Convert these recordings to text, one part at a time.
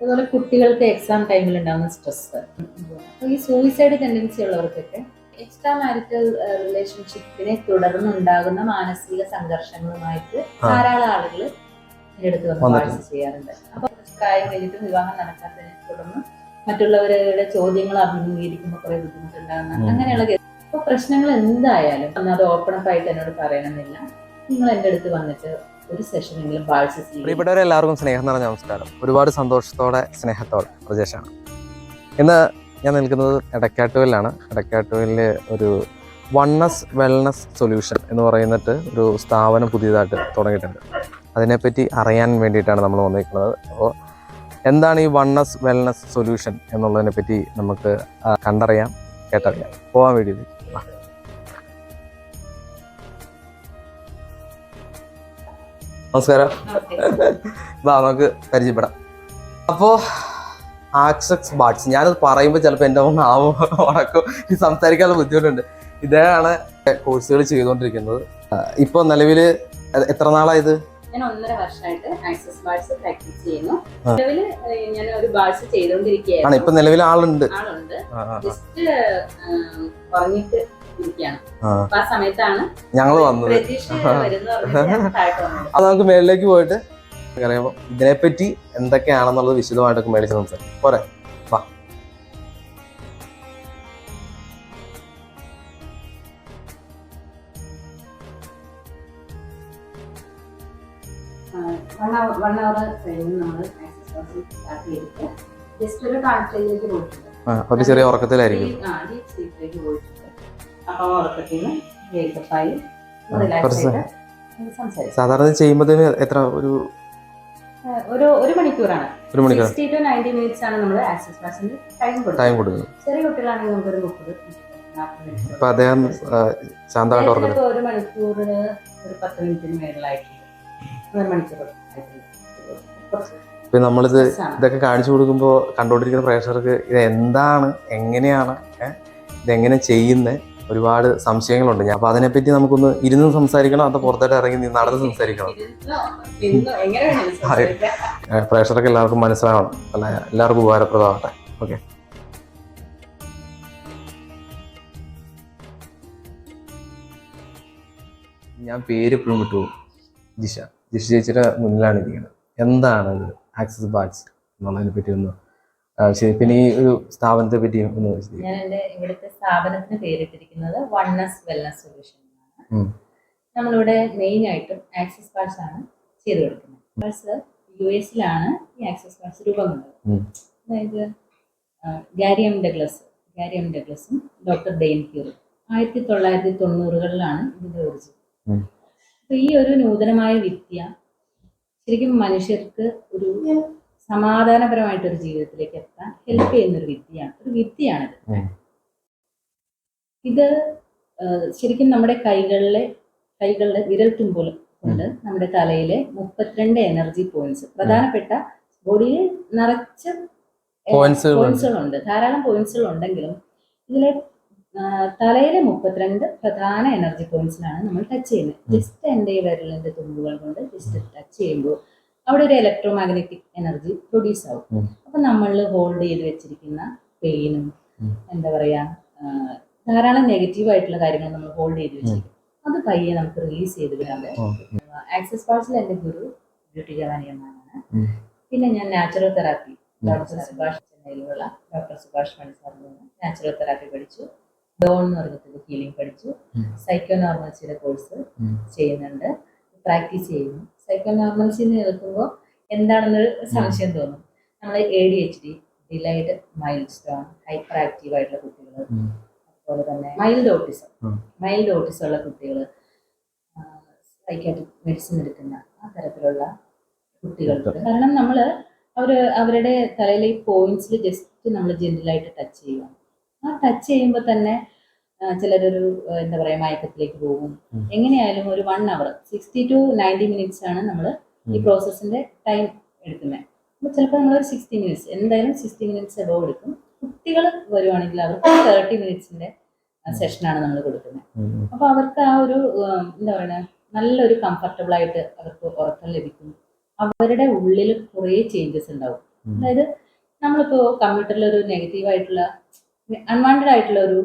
അതുപോലെ കുട്ടികൾക്ക് എക്സാം ടൈമിൽ ഉണ്ടാകുന്ന സ്ട്രെസ് അപ്പോൾ ഈ സൂയിസൈഡ് ടെൻഡൻസി ഉള്ളവർക്കൊക്കെ എക്സ്ട്രാ മാരിറ്റൽ റിലേഷൻഷിപ്പിനെ തുടർന്നുണ്ടാകുന്ന മാനസിക സംഘർഷങ്ങളുമായിട്ട്. ധാരാളം ആളുകൾ എടുത്ത് അടുത്ത് വന്ന്. ചെയ്യാറുണ്ട് അപ്പൊ പ്രായം കഴിഞ്ഞിട്ട് വിവാഹം നടക്കാത്തതിനെ തുടർന്ന് മറ്റുള്ളവരുടെ ചോദ്യങ്ങൾ അഭിമുഖീകരിക്കുമ്പോൾ കുറെ ബുദ്ധിമുട്ടുണ്ടാകുന്ന അങ്ങനെയുള്ള അപ്പൊ പ്രശ്നങ്ങൾ എന്തായാലും അത് ഓപ്പൺ അപ്പ് ആയിട്ട് എന്നോട് പറയണമെന്നില്ല നിങ്ങൾ എന്റെ അടുത്ത് വന്നിട്ട് ഒരു ചെയ്യും. പ്രിയപ്പെട്ടവരെല്ലാവർക്കും സ്നേഹം നിറഞ്ഞ നമസ്കാരം. ഒരുപാട് സന്തോഷത്തോടെ സ്നേഹത്തോടെ പ്രജേഷാണ് ഇന്ന് ഞാൻ നിൽക്കുന്നത് എടക്കാട്ടുവിലാണ് എടക്കാട്ടുവലിൽ ഒരു വണ്ണസ് വെൽനസ് സൊല്യൂഷൻ എന്ന് പറയുന്നിട്ട് ഒരു സ്ഥാപനം പുതിയതായിട്ട് തുടങ്ങിയിട്ടുണ്ട്. അതിനെപ്പറ്റി അറിയാൻ വേണ്ടിയിട്ടാണ് നമ്മൾ വന്നിരിക്കുന്നത്. അപ്പോൾ എന്താണ് ഈ വണ്ണസ് വെൽനസ് സൊല്യൂഷൻ എന്നുള്ളതിനെ പറ്റി നമുക്ക് കണ്ടറിയാം കേട്ടറിയാം. പോകാൻ വേണ്ടിയിട്ട് നമസ്കാരം. വാ നമുക്ക് പരിചയപ്പെടാം. അപ്പോ ആക്സസ് ബാഡ്സ്. ഞാനത് പറയുമ്പോൾ ചിലപ്പോൾ എന്റെ ഒന്ന് ആവും ഉണക്കും. സംസാരിക്കാനുള്ള ബുദ്ധിമുട്ടുണ്ട്. ഇതാണ് കോഴ്സുകൾ ചെയ്തുകൊണ്ടിരിക്കുന്നത്. ഇപ്പോൾ നിലവിൽ എത്ര നാളായത്? ഞാൻ ഒന്നര വർഷമായിട്ട് ആക്സസ് ബാഡ്സ് പ്രാക്ടീസ് ചെയ്യുന്നു. നിലവിൽ ഞാൻ ഒരു ബാഴ്സ് ചെയ്തുകൊണ്ടിരിക്കുകയാണ് ഇപ്പൊ നിലവിൽ ആളുണ്ട്. ആളുണ്ട്. ജസ്റ്റ് ഇരിക്കുകയാണ്. ആ. അപ്പൊ ആ സമയത്താണ് ഞങ്ങൾ വന്നത്. അത് നമുക്ക് മേളിലേക്ക് പോയിട്ട് അറിയാമോ ഇതിനെപ്പറ്റി എന്തൊക്കെയാണെന്നുള്ളത് വിശദമായിട്ടൊക്കെ മേടിച്ച് സംസാരിക്കും. പോരെ. വാ. വൺ അവർ വൺ അവർ കഴിഞ്ഞ് നമ്മൾ സ്റ്റാർട്ട് ചെയ്തിട്ട് ജസ്റ്റ് ഒരു കാഴ്ചയിലേക്ക് പോയിട്ടുണ്ട്. ഒരു ചെറിയ ഉറക്കത്തിലായിരിക്കും. ഡീപ് സ്ലീപ്പിലേക്ക് പോയിട്ടുണ്ട്. അപ്പൊ ഉറക്കത്തിൽ നിന്ന് വേക്കപ്പായി സാധാരണ ചെയ്യുമ്പോൾ എത്ര ഒരു ഒരു ഒരു മണിക്കൂറാണ്. ഒരു മണിക്കൂർ സിക്സ്റ്റി ടു നയന്റി മിനിറ്റ്സ് ആണ് നമ്മൾ ആക്സസ് ക്ലാസ്സിന് ടൈം ടൈം കൊടുക്കുന്നത്. ചെറിയ കുട്ടികളാണെങ്കിൽ നമുക്കൊരു മുപ്പത് അപ്പൊ അദ്ദേഹം ശാന്തമായിട്ട് നേരത്തെ ഒരു മണിക്കൂറിന് ഒരു പത്ത് മിനിറ്റിന് മേളിലായിട്ട് ഒരു മണിക്കൂർ ഇപ്പൊ നമ്മളിത് ഇതൊക്കെ കാണിച്ചു കൊടുക്കുമ്പോൾ കണ്ടുകൊണ്ടിരിക്കുന്ന പ്രേക്ഷകർക്ക് ഇത് എന്താണ് എങ്ങനെയാണ്? ഇതെങ്ങനെ ചെയ്യുന്നത് ഒരുപാട് സംശയങ്ങളുണ്ട്. ഞാൻ അപ്പൊ അതിനെപ്പറ്റി നമുക്കൊന്ന് ഇരുന്ന് സംസാരിക്കണം അതോ പുറത്തോട്ട് ഇറങ്ങി നിന്ന് നടന്ന് സംസാരിക്കണം. പ്രേക്ഷകർക്ക് എല്ലാവർക്കും മനസ്സിലാവണം. അല്ല? എല്ലാവർക്കും ഉപകാരപ്രദമാവട്ടെ ഓക്കെ. ഞാൻ പേര് എപ്പോഴും വിട്ടു ജിഷ. ജിഷ ചേച്ചിയുടെ മുന്നിലാണ് ഇരിക്കുന്നത് എന്താണ് ആക്സസ് ബാറ്റ്സ് എന്നുള്ളതിനെ പറ്റി ഒന്ന് ശരി. പിന്നെ ഈ ഒരു സ്ഥാപനത്തെ പറ്റി ഒന്ന് ഞാൻ എന്റെ ഇവിടുത്തെ സ്ഥാപനത്തിന് പേരിട്ടിരിക്കുന്നത് വണ്ണസ് വെൽനസ് സൊല്യൂഷൻ നമ്മളിവിടെ മെയിൻ ആയിട്ടും ആക്സസ് കാർഡ്സ് ആണ് ചെയ്തു കൊടുക്കുന്നത്. കാർഡ്സ് യു എസിലാണ് ഈ ആക്സസ് കാർഡ്സ് രൂപം കൊണ്ടത് അതായത് Gary M Douglas Gary M ഡഗ്ലസും doctor Dain ക്യൂറും ആയിരത്തി തൊള്ളായിരത്തി തൊണ്ണൂറുകളിലാണ് ഇതിന്റെ ഒറിജിൻ അപ്പൊ ഈ ഒരു നൂതനമായ വിദ്യ ശരിക്കും മനുഷ്യർക്ക് ഒരു സമാധാനപരമായിട്ടൊരു ജീവിതത്തിലേക്ക് എത്താൻ ഹെൽപ്പ് ചെയ്യുന്ന ഒരു വിദ്യയാണ്. ഒരു വിദ്യയാണിത്. ഇത് ശരിക്കും നമ്മുടെ കൈകളിലെ കൈകളുടെ വിരൽ തുമ്പോൾ കൊണ്ട് നമ്മുടെ തലയിലെ മുപ്പത്തിരണ്ട് എനർജി പോയിന്റ്സ് പ്രധാനപ്പെട്ട ബോഡിയിൽ നിറച്ച്. പോയിന്റ്സുകളുണ്ട് ധാരാളം പോയിന്റ്സുകൾ ഉണ്ടെങ്കിലും ഇതിലെ തലയിലെ മുപ്പത്തിരണ്ട് പ്രധാന എനർജി പോയിന്റ്സിലാണ് നമ്മൾ ടച്ച് ചെയ്യുന്നത്. ജസ്റ്റ് എന്റെ വിരലിന്റെ തുമ്പുകൾ കൊണ്ട് ജസ്റ്റ് ടച്ച് ചെയ്യുമ്പോൾ അവിടെ ഒരു ഇലക്ട്രോ മാഗ്നറ്റിക് എനർജി പ്രൊഡ്യൂസ് ആവും. അപ്പൊ നമ്മൾ ഹോൾഡ് ചെയ്ത് വെച്ചിരിക്കുന്ന പെയിനും എന്താ പറയാ ധാരാളം നെഗറ്റീവ് ആയിട്ടുള്ള കാര്യങ്ങൾ നമ്മൾ ഹോൾഡ് ചെയ്ത് വെച്ചിരിക്കും. അത് പയ്യെ നമുക്ക് റിലീസ് ചെയ്ത് വരാൻ പറ്റും. ആക്സസ് പാർട്സിൽ എന്റെ ഗുരു ബ്യൂട്ടി ജവാനി എന്നാണ്. പിന്നെ ഞാൻ നാച്ചുറൽ തെറാപ്പി ഡോക്ടർ സുഭാഷ് ചെന്നൈയിലുള്ള ഡോക്ടർ സുഭാഷ് മണി സാറിൽ നിന്ന് നാച്ചുറൽ തെറാപ്പി പഠിച്ചു. ഡോൺ എന്ന് പറഞ്ഞിട്ട് ഹീലിംഗ് പഠിച്ചു. സൈക്കോ നോർമൽസിയുടെ കോഴ്സ്. ചെയ്യുന്നുണ്ട്. പ്രാക്ടീസ് ചെയ്യുന്നു. സൈക്കോ നോർമൽസി നിൽക്കുമ്പോൾ എന്താണെന്നൊരു സംശയം തോന്നും. നമ്മൾ A D H D delayed milestone hyper active ആയിട്ടുള്ള കുട്ടികൾ. അതുപോലെ തന്നെ മൈൽഡ് ഓട്ടിസം മൈൽഡ് ഓട്ടിസം ഉള്ള കുട്ടികൾ സൈക്കാട്രിക് മെഡിസിൻ എടുക്കുന്ന ആ തരത്തിലുള്ള കുട്ടികൾക്ക്. കാരണം നമ്മൾ അവർ അവരുടെ തലയിലെ പോയിന്റ്സിൽ ജസ്റ്റ് നമ്മൾ ജനറലായിട്ട് ടച്ച് ചെയ്യുക ആ ടച്ച് ചെയ്യുമ്പോൾ തന്നെ ചിലരൊരു എന്താ പറയുക മയക്കത്തിലേക്ക് പോകും. എങ്ങനെയായാലും ഒരു one hour sixty to ninety minutes ആണ് നമ്മൾ ഈ. പ്രോസസ്സിന്റെ ടൈം എടുക്കുന്നത് അപ്പോൾ ചിലപ്പോൾ നമ്മൾ സിക്സ്റ്റി മിനിറ്റ്സ് എന്തായാലും സിക്സ്റ്റി മിനിറ്റ്സ് എബോ എടുക്കും കുട്ടികൾ വരുവാണെങ്കിൽ അവർക്ക് തേർട്ടി മിനിറ്റ്സിന്റെ സെഷനാണ് നമ്മൾ കൊടുക്കുന്നത്. അപ്പോൾ അവർക്ക് ആ ഒരു എന്താ പറയുക നല്ലൊരു കംഫർട്ടബിൾ ആയിട്ട് അവർക്ക് ഉറക്കം ലഭിക്കും അവരുടെ ഉള്ളിൽ കുറേ ചേഞ്ചസ് ഉണ്ടാവും. അതായത് നമ്മളിപ്പോ കമ്പ്യൂട്ടറിൽ ഒരു നെഗറ്റീവ് ആയിട്ടുള്ള അൺവാണ്ടഡ് ആയിട്ടുള്ള ഒരു.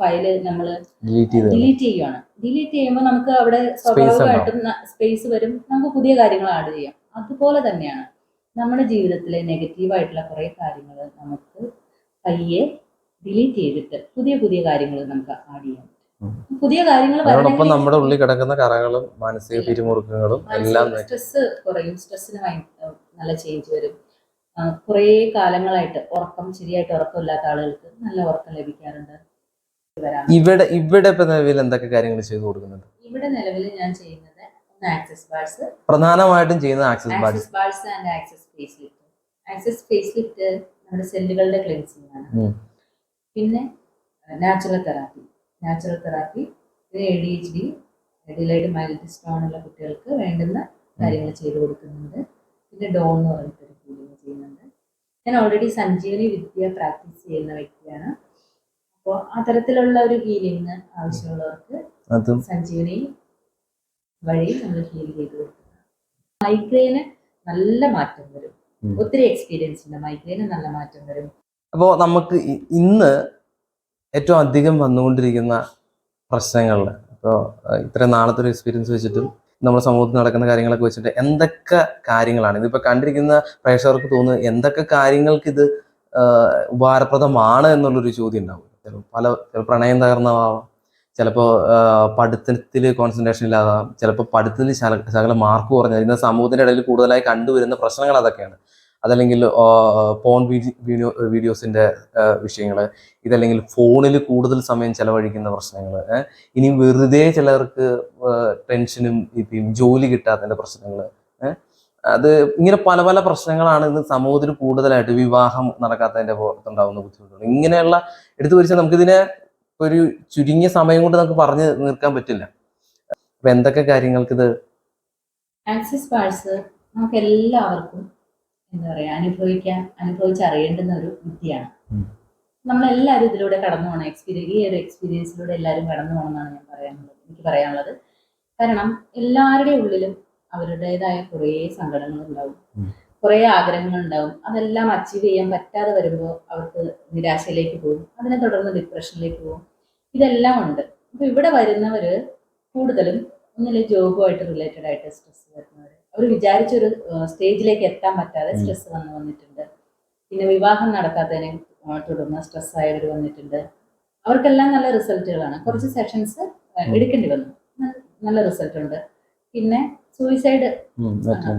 ഫയൽ നമ്മൾ ഡിലീറ്റ് ചെയ്യുകയാണ് ഡിലീറ്റ് ചെയ്യുമ്പോൾ നമുക്ക് അവിടെ സ്വാഭാവികമായിട്ടും സ്പേസ് വരും. നമുക്ക് പുതിയ കാര്യങ്ങൾ ആഡ് ചെയ്യാം. അതുപോലെ തന്നെയാണ് നമ്മുടെ ജീവിതത്തിലെ നെഗറ്റീവ് ആയിട്ടുള്ള കുറെ കാര്യങ്ങൾ നമുക്ക് പയ്യെ ഡിലീറ്റ് ചെയ്തിട്ട് പുതിയ പുതിയ കാര്യങ്ങൾ നമുക്ക് ആഡ് ചെയ്യാം പുതിയ കാര്യങ്ങൾ അതോടൊപ്പം നമ്മുടെ ഉള്ളിൽ കിടക്കുന്ന കറകളും മാനസിക പിരിമുറുക്കങ്ങളും എല്ലാം സ്ട്രെസ് കുറയും. സ്ട്രെസ്സിന് നല്ല ചേഞ്ച് വരും. കുറേ കാലങ്ങളായിട്ട് ഉറക്കം ശരിയായിട്ട് ഉറക്കമില്ലാത്ത ആളുകൾക്ക് നല്ല ഉറക്കം ലഭിക്കാറുണ്ട്. ഇവിടെ ഇവിടെ ഇപ്പൊ നിലവിൽ എന്തൊക്കെ കാര്യങ്ങൾ ചെയ്തു കൊടുക്കുന്നുണ്ട്? ഇവിടെ നിലവിൽ ഞാൻ ചെയ്യുന്നത് ഒന്ന് ആക്സസ് ബാർസ് പ്രധാനമായിട്ടും ചെയ്യുന്ന access bars bars bars and access face lift access face lift നമ്മുടെ സെല്ലുകളുടെ ക്ലെൻസിങ് ആണ്. പിന്നെ natural therapy natural therapy A D H D delayed milestone ഉള്ള കുട്ടികൾക്ക് വേണ്ടുന്ന കാര്യങ്ങൾ ചെയ്തു കൊടുക്കുന്നുണ്ട്. പിന്നെ ഡോൺ എന്ന് പറഞ്ഞിട്ട് ഞാൻ ഓൾറെഡി സഞ്ജീവനി വിദ്യ പ്രാക്ടീസ് ചെയ്യുന്ന വ്യക്തിയാണ്. അപ്പോൾ അത്തരത്തിലുള്ള ഒരു ഹീലിംഗ് ആവശ്യമുള്ളവർക്ക് സഞ്ജീവനി വഴി നമ്മൾ ഹീൽ ചെയ്ത് കൊടുക്കുന്നത് മൈഗ്രെയിന് നല്ല മാറ്റം വരും. ഒത്തിരി എക്സ്പീരിയൻസ് ഉണ്ട്. മൈഗ്രെയിന് നല്ല മാറ്റം വരും. അപ്പോൾ നമുക്ക് ഇന്ന് ഏറ്റവും അധികം വന്നുകൊണ്ടിരിക്കുന്ന പ്രശ്നങ്ങളിൽ ഇപ്പോൾ ഇത്രയും നാളത്തെ ഒരു എക്സ്പീരിയൻസ് വെച്ചിട്ടും നമ്മുടെ സമൂഹത്തിൽ നടക്കുന്ന കാര്യങ്ങളൊക്കെ വെച്ചിട്ട് എന്തൊക്കെ കാര്യങ്ങളാണ്? ഇതിപ്പോൾ കണ്ടിരിക്കുന്ന പ്രേക്ഷകർക്ക് തോന്നുന്നത് എന്തൊക്കെ കാര്യങ്ങൾക്ക് ഇത് ഉപകാരപ്രദമാണ് എന്നുള്ളൊരു ചോദ്യം ഉണ്ടാവും. പല ചിലപ്പോൾ പ്രണയം തകർന്നതാവാം ചിലപ്പോൾ പഠിത്തത്തിൽ കോൺസെൻട്രേഷൻ ഇല്ലാതാവാം ചിലപ്പോൾ പഠിത്തത്തിൽ ശകല മാർക്ക് കുറഞ്ഞ. ഇന്ന് സമൂഹത്തിന്റെ ഇടയിൽ കൂടുതലായി കണ്ടുവരുന്ന പ്രശ്നങ്ങൾ അതൊക്കെയാണ്. അതല്ലെങ്കിൽ പോൺ വീഡിയോ വീഡിയോസിന്റെ വിഷയങ്ങൾ ഇതല്ലെങ്കിൽ ഫോണിൽ കൂടുതൽ സമയം ചെലവഴിക്കുന്ന പ്രശ്നങ്ങൾ ഇനി വെറുതെ ചിലർക്ക് ടെൻഷനും ഇപ്പം ജോലി കിട്ടാത്തതിന്റെ പ്രശ്നങ്ങൾ അത് ഇങ്ങനെ പല പല പ്രശ്നങ്ങളാണ് ഇന്ന് സമൂഹത്തിൽ കൂടുതലായിട്ട് വിവാഹം നടക്കാത്തതിന്റെ പുറത്തുണ്ടാകുന്ന ബുദ്ധിമുട്ടുകൾ ഇങ്ങനെയുള്ള എടുത്തു വരിച്ചാൽ നമുക്കിതിനെ ഒരു ചുരുങ്ങിയ സമയം കൊണ്ട് നമുക്ക് പറഞ്ഞു നിർക്കാൻ പറ്റില്ല. അപ്പൊ എന്തൊക്കെ കാര്യങ്ങൾക്ക് ഇത് ആക്സിസ് പാഴ്സ് നമുക്ക് എല്ലാവർക്കും എന്താ പറയാ അനുഭവിക്കാൻ അനുഭവിച്ചറിയേണ്ടുന്ന ഒരു വിദ്യയാണ്. നമ്മളെല്ലാവരും ഇതിലൂടെ കടന്നു പോകണം എക്സ്പീരിയൻസ് ഈ ഒരു എക്സ്പീരിയൻസിലൂടെ എല്ലാവരും കടന്നു പോകണം എന്നാണ് ഞാൻ പറയാനുള്ളത് എനിക്ക് പറയാനുള്ളത്. കാരണം എല്ലാവരുടെയും ഉള്ളിലും അവരുടേതായ കുറേ സങ്കടങ്ങൾ ഉണ്ടാവും. കുറേ ആഗ്രഹങ്ങൾ ഉണ്ടാവും. അതെല്ലാം അച്ചീവ് ചെയ്യാൻ പറ്റാതെ വരുമ്പോൾ അവർക്ക് നിരാശയിലേക്ക് പോകും. അതിനെ തുടർന്ന് ഡിപ്രഷനിലേക്ക് പോകും. ഇതെല്ലാം ഉണ്ട്. അപ്പൊ ഇവിടെ വരുന്നവര് കൂടുതലും ഒന്നിലെ ജോബുമായിട്ട് റിലേറ്റഡ് ആയിട്ട് സ്ട്രെസ് വരുന്നവർ അവർ വിചാരിച്ചൊരു സ്റ്റേജിലേക്ക് എത്താൻ പറ്റാതെ. സ്ട്രെസ് വന്ന് വന്നിട്ടുണ്ട്. പിന്നെ വിവാഹം നടക്കാത്തതിനെ തുടർന്ന് സ്ട്രെസ് ആയവർ വന്നിട്ടുണ്ട്. അവർക്കെല്ലാം നല്ല റിസൾട്ടുകളാണ് കുറച്ച് സെഷൻസ്. എടുക്കേണ്ടി വന്നു. നല്ല റിസൾട്ട് ഉണ്ട്. പിന്നെ സൂയിസൈഡ്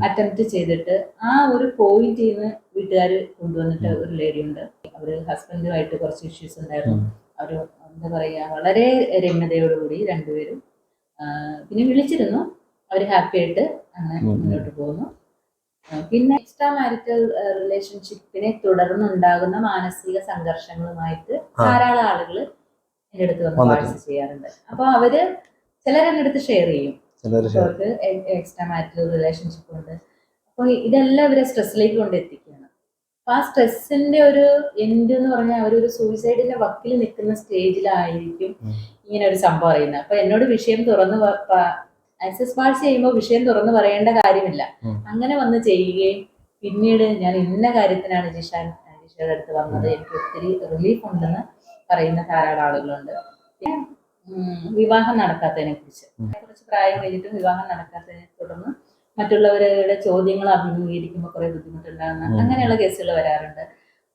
അറ്റംപ്റ്റ് ചെയ്തിട്ട് ആ ഒരു പോയിന്റിൽ നിന്ന് വീട്ടുകാർ കൊണ്ടുവന്നിട്ട് ഒരു ലേഡി ഉണ്ട്. അവർ ഹസ്ബൻഡുമായിട്ട് കുറച്ച് ഇഷ്യൂസ് ഉണ്ടായിരുന്നു. അവർ എന്താ പറയുക വളരെ രമ്യതയോടുകൂടി രണ്ടുപേരും പിന്നെ വിളിച്ചിരുന്നു. അവർ ഹാപ്പി ആയിട്ട് അങ്ങനെ. മുന്നോട്ട് പോകുന്നു. പിന്നെ എക്സ്ട്രാ മാരിറ്റൽ റിലേഷൻഷിപ്പിനെ തുടർന്നുണ്ടാകുന്ന മാനസിക സംഘർഷങ്ങളുമായിട്ട് ധാരാളം ആളുകൾ എന്റെ അടുത്ത് വന്ന്. വാട്സ് ചെയ്യാറുണ്ട്. അപ്പൊ അവർ ചിലരെന്റെ അടുത്ത് ഷെയർ ചെയ്യും. അവർക്ക് എക്സ്ട്രാ മാരിറ്റൽ റിലേഷൻഷിപ്പ് ഉണ്ട്. അപ്പോൾ ഇതെല്ലാം ഇവരെ സ്ട്രെസ്സിലേക്ക് കൊണ്ടെത്തിക്കുകയാണ്. അപ്പൊ ആ സ്ട്രെസ്സിന്റെ ഒരു എൻഡ് എന്ന് പറഞ്ഞാൽ അവരൊരു സൂയിസൈഡിന്റെ വക്കിൽ നിൽക്കുന്ന സ്റ്റേജിലായിരിക്കും. ഇങ്ങനെ ഒരു സംഭവം അറിയുന്നത്. അപ്പൊ എന്നോട് വിഷയം തുറന്ന് ആക്സസ് പാഴ്സ് ചെയ്യുമ്പോൾ വിഷയം തുറന്നു പറയേണ്ട കാര്യമില്ല. അങ്ങനെ വന്ന് ചെയ്യുകയും പിന്നീട് ഞാൻ ഇന്ന കാര്യത്തിനാണ് ജിഷാൻ ജിഷയുടെ അടുത്ത് വന്നത്. എനിക്ക് ഒത്തിരി റിലീഫ് ഉണ്ടെന്ന് പറയുന്ന ധാരാളം ആളുകളുണ്ട്. വിവാഹം നടക്കാത്തതിനെ കുറിച്ച്. കുറച്ച് പ്രായം കഴിഞ്ഞിട്ടും വിവാഹം നടക്കാത്തതിനെ തുടർന്ന് മറ്റുള്ളവരുടെ ചോദ്യങ്ങൾ അഭിമുഖീകരിക്കുമ്പോൾ കുറെ ബുദ്ധിമുട്ടുണ്ടാകുന്ന. അങ്ങനെയുള്ള കേസുകൾ വരാറുണ്ട്.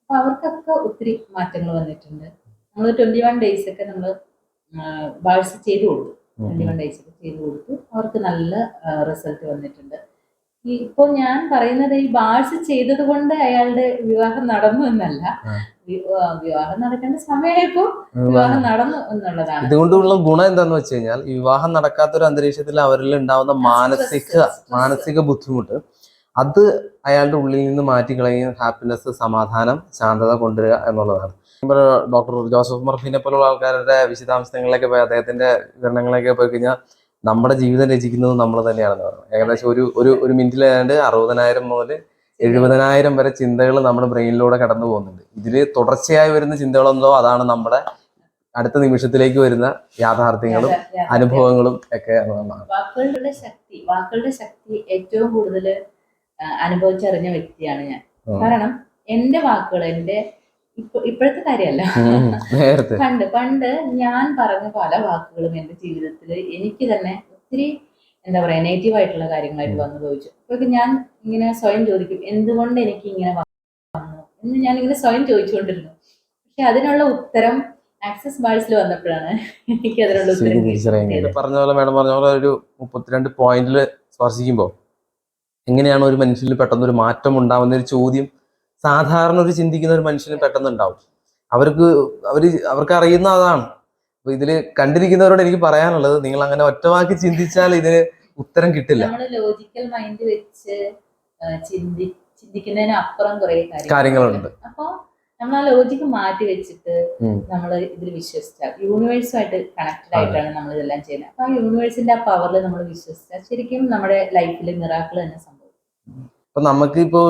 അപ്പൊ അവർക്കൊക്കെ ഒത്തിരി മാറ്റങ്ങൾ വന്നിട്ടുണ്ട്. നമ്മൾ ട്വന്റി വൺ ഡേയ്സ് ഒക്കെ നമ്മൾ ബാഴ്സ് ചെയ്തു കൊടുത്തു. ഡേയ്സ് ഒക്കെ ചെയ്തു കൊടുത്തു. അവർക്ക് നല്ല റിസൾട്ട് വന്നിട്ടുണ്ട്. ഈ ഇപ്പോൾ ഞാൻ പറയുന്നത് ഈ ബാഴ്സ് ചെയ്തത് കൊണ്ട് അയാളുടെ വിവാഹം നടന്നു എന്നല്ല. വിവാഹം നടക്കേണ്ട സമയമായപ്പോ വിവാഹം നടന്നു എന്നുള്ളതാണ്. ഇതുകൊണ്ടുള്ള ഗുണം എന്താന്ന് വെച്ച് കഴിഞ്ഞാൽ വിവാഹം നടക്കാത്ത ഒരു അന്തരീക്ഷത്തിൽ അവരിൽ ഉണ്ടാവുന്ന മാനസിക മാനസിക ബുദ്ധിമുട്ട് അത് അയാളുടെ ഉള്ളിൽ നിന്ന് മാറ്റി മാറ്റിക്കളയും ഹാപ്പിനെസ് സമാധാനം ശാന്തത കൊണ്ടുവരിക എന്നുള്ളതാണ്. ഡോക്ടർ ജോസഫ് മർഫിനെ പോലുള്ള ആൾക്കാരുടെ വിശദാംശങ്ങളിലേക്ക് പോയി അദ്ദേഹത്തിന്റെ വിവരണങ്ങളിലേക്ക് പോയി കഴിഞ്ഞാൽ നമ്മുടെ ജീവിതം രചിക്കുന്നത് നമ്മൾ തന്നെയാണെന്ന് പറയുന്നത് ഏകദേശം ഒരു ഒരു ഒരു മിനിറ്റിൽ ഏതാണ്ട് അറുപതിനായിരം മുതൽ എഴുപതിനായിരം വരെ ചിന്തകൾ നമ്മുടെ ബ്രെയിനിലൂടെ കടന്നു പോകുന്നുണ്ട്. ഇതിൽ തുടർച്ചയായി വരുന്ന ചിന്തകളെന്തോ അതാണ് നമ്മുടെ അടുത്ത നിമിഷത്തിലേക്ക് വരുന്ന യാഥാർത്ഥ്യങ്ങളും അനുഭവങ്ങളും ഒക്കെ വാക്കുകളുടെ ശക്തി വാക്കുകളുടെ ശക്തി ഏറ്റവും കൂടുതൽ അനുഭവിച്ചറിഞ്ഞ വ്യക്തിയാണ് ഞാൻ. കാരണം എന്റെ വാക്കുകൾ എന്റെ ഇപ്പോഴത്തെ കാര്യമല്ല. പണ്ട് പണ്ട് ഞാൻ പറഞ്ഞ പല വാക്കുകളും എന്റെ ജീവിതത്തിൽ എനിക്ക് തന്നെ ഒത്തിരി എന്താ പറയാ നെഗറ്റീവ് ആയിട്ടുള്ള കാര്യങ്ങളായിട്ട് വന്നു ചോദിച്ചു അപ്പൊ ഞാൻ ഇങ്ങനെ സ്വയം ചോദിക്കും എന്തുകൊണ്ട് എനിക്ക് ഇങ്ങനെ വന്നു? എന്ന് ഞാൻ ഇങ്ങനെ സ്വയം ചോദിച്ചുകൊണ്ടിരുന്നു. പക്ഷെ അതിനുള്ള ഉത്തരം ആക്സസ് ബാഴ്സിൽ വന്നപ്പോഴാണ് എനിക്ക് അതിനുള്ള ഉത്തരം പറഞ്ഞ പോലെ മാഡം പറഞ്ഞ പോലെ ഒരു മുപ്പത്തിരണ്ട് പോയിന്റിൽ സ്പർശിക്കുമ്പോൾ എങ്ങനെയാണ് ഒരു മനുഷ്യനിൽ പെട്ടെന്ന് ഒരു മാറ്റം ഉണ്ടാവുന്ന ഒരു ചോദ്യം സാധാരണ ഒരു ചിന്തിക്കുന്ന ഒരു മനുഷ്യന് പെട്ടെന്ന് ഉണ്ടാവും അവർക്ക് അവർ അവർക്ക് അറിയുന്ന അതാണ്. അപ്പൊ ഇതിൽ കണ്ടിരിക്കുന്നവരോട് എനിക്ക് പറയാനുള്ളത് നിങ്ങൾ അങ്ങനെ ഒറ്റവാക്കി ചിന്തിച്ചാൽ ഇതിന് ഉത്തരം കിട്ടില്ല. ലോജിക്കൽ മൈൻഡ് വെച്ച് ആ, ചിന്തിക്കുന്നതിന് അപ്പുറം കുറെ കാര്യങ്ങളുണ്ട്. അപ്പൊ നമ്മൾ ആ ലോജിക്ക് മാറ്റി വെച്ചിട്ട് നമ്മൾ ഇതിൽ വിശ്വസിച്ചാൽ യൂണിവേഴ്സുമായിട്ട് കണക്റ്റഡ് ആയിട്ടാണ് നമ്മൾ ഇതെല്ലാം ചെയ്യുന്നത്. അപ്പൊ ആ യൂണിവേഴ്സിന്റെ ആ പവറിൽ നമ്മൾ വിശ്വസിച്ചാൽ ശരിക്കും നമ്മുടെ ലൈഫിൽ മിറാക്കിൾ തന്നെ സംഭവിക്കും. അപ്പൊ നമുക്ക് ഇപ്പോ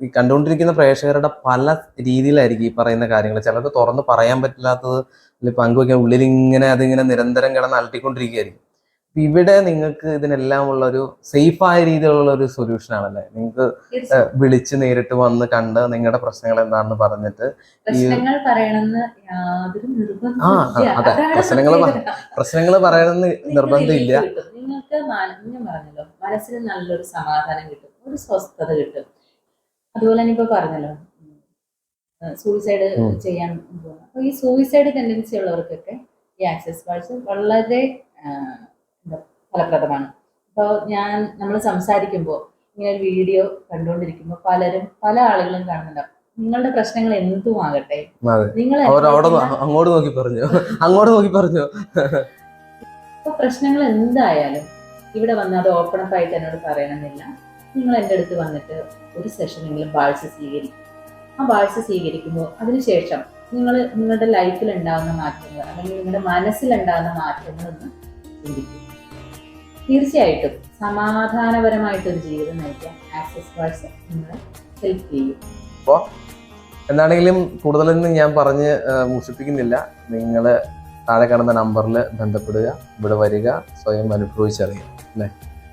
ഈ കണ്ടുകൊണ്ടിരിക്കുന്ന പ്രേക്ഷകരുടെ പല രീതിയിലായിരിക്കും ഈ പറയുന്ന കാര്യങ്ങൾ. ചിലർക്ക് തുറന്ന് പറയാൻ പറ്റില്ലാത്തത് അല്ലെങ്കിൽ പങ്കുവയ്ക്കാൻ ഉള്ളിൽ ഇങ്ങനെ അതിങ്ങനെ നിരന്തരം കിടന്ന് അലട്ടിക്കൊണ്ടിരിക്കുകയായിരിക്കും. ഇവിടെ നിങ്ങൾക്ക് ഇതിനെല്ലാം ഉള്ള ഒരു സേഫ് ആയ രീതിയിലുള്ള ഒരു സൊല്യൂഷൻ ആണല്ലേ? നിങ്ങൾക്ക്. വിളിച്ച് നേരിട്ട് വന്ന് കണ്ട് നിങ്ങളുടെ പ്രശ്നങ്ങൾ എന്താണെന്ന് പറഞ്ഞിട്ട് ആ, അതെ. പ്രശ്നങ്ങൾ പ്രശ്നങ്ങൾ പറയണമെന്ന് നിർബന്ധമില്ല നിങ്ങൾക്ക് പറഞ്ഞല്ലോ മനസ്സിന് നല്ലൊരു സമാധാനം കിട്ടും. ഒരു സ്വസ്ഥത കിട്ടും. അതുപോലെ തന്നെ ഇപ്പൊ പറഞ്ഞല്ലോ. സൂയിസൈഡ് ചെയ്യാൻ പോകുന്നത് അപ്പൊ ഈ സൂയിസൈഡ് ടെൻഡൻസി ഉള്ളവർക്കൊക്കെ ഈ ആക്സസ് വാഴ്സ് വളരെ ഫലപ്രദമാണ്. അപ്പോൾ ഞാൻ നമ്മൾ സംസാരിക്കുമ്പോൾ ഇങ്ങനെ ഒരു വീഡിയോ കണ്ടുകൊണ്ടിരിക്കുമ്പോൾ പലരും പല ആളുകളും കാണുന്നുണ്ടാവും നിങ്ങളുടെ പ്രശ്നങ്ങൾ എന്തും ആകട്ടെ. നിങ്ങൾ അങ്ങോട്ട് നോക്കി പറഞ്ഞു. അങ്ങോട്ട് നോക്കി പറഞ്ഞു. പ്രശ്നങ്ങൾ എന്തായാലും ഇവിടെ വന്നാൽ അത് ഓപ്പൺ അപ്പ് ആയിട്ട് എന്നോട് പറയണമെന്നില്ല. നിങ്ങൾ എന്റെ അടുത്ത് വന്നിട്ട് ഒരു സെഷൻ സെഷനെങ്കിലും ബാഴ്സ് സ്വീകരിക്കും. ആ ബാഴ്സ് സ്വീകരിക്കുമ്പോൾ അതിനുശേഷം നിങ്ങൾ നിങ്ങളുടെ ലൈഫിൽ ഉണ്ടാകുന്ന മാറ്റങ്ങൾ അല്ലെങ്കിൽ നിങ്ങളുടെ മനസ്സിലുണ്ടാകുന്ന മാറ്റങ്ങൾ ഒന്ന് ചിന്തിക്കും. തീർച്ചയായിട്ടും സമാധാനപരമായിട്ടൊരു ജീവിതം നയിക്കാൻ ആക്സസ് ബാഴ്സ് നിങ്ങളെ ഹെൽപ്പ് ചെയ്യും. അപ്പോൾ എന്താണെങ്കിലും കൂടുതലൊന്നും ഞാൻ പറഞ്ഞ് മുഷിപ്പിക്കുന്നില്ല നിങ്ങൾ താഴെ കാണുന്ന നമ്പറിൽ ബന്ധപ്പെടുക ഇവിടെ വരിക സ്വയം അനുഭവിച്ചറിയുക അല്ലേ?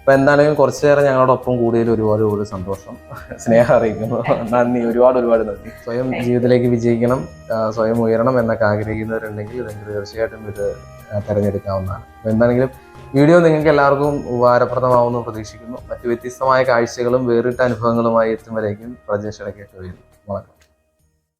അപ്പൊ എന്താണെങ്കിലും കുറച്ചു നേരം ഞങ്ങളോടൊപ്പം കൂടിയതിൽ ഒരുപാട് ഒരുപാട് സന്തോഷം. സ്നേഹം അറിയിക്കുന്നു. നന്ദി. ഒരുപാട് ഒരുപാട് നന്ദി. സ്വയം ജീവിതത്തിലേക്ക് വിജയിക്കണം സ്വയം ഉയരണം എന്നൊക്കെ ആഗ്രഹിക്കുന്നവരുണ്ടെങ്കിൽ ഇതെങ്കിൽ തീർച്ചയായിട്ടും ഇത് തിരഞ്ഞെടുക്കാവുന്നതാണ്. അപ്പൊ എന്താണെങ്കിലും വീഡിയോ നിങ്ങൾക്ക് എല്ലാവർക്കും ഉപകാരപ്രദമാവുമെന്ന് പ്രതീക്ഷിക്കുന്നു. മറ്റു വ്യത്യസ്തമായ കാഴ്ചകളും വേറിട്ട അനുഭവങ്ങളുമായി എത്തുമ്പോഴേക്കും പ്രജേഷ് ഇടയ്ക്കേട്ട് വരും വണക്കം.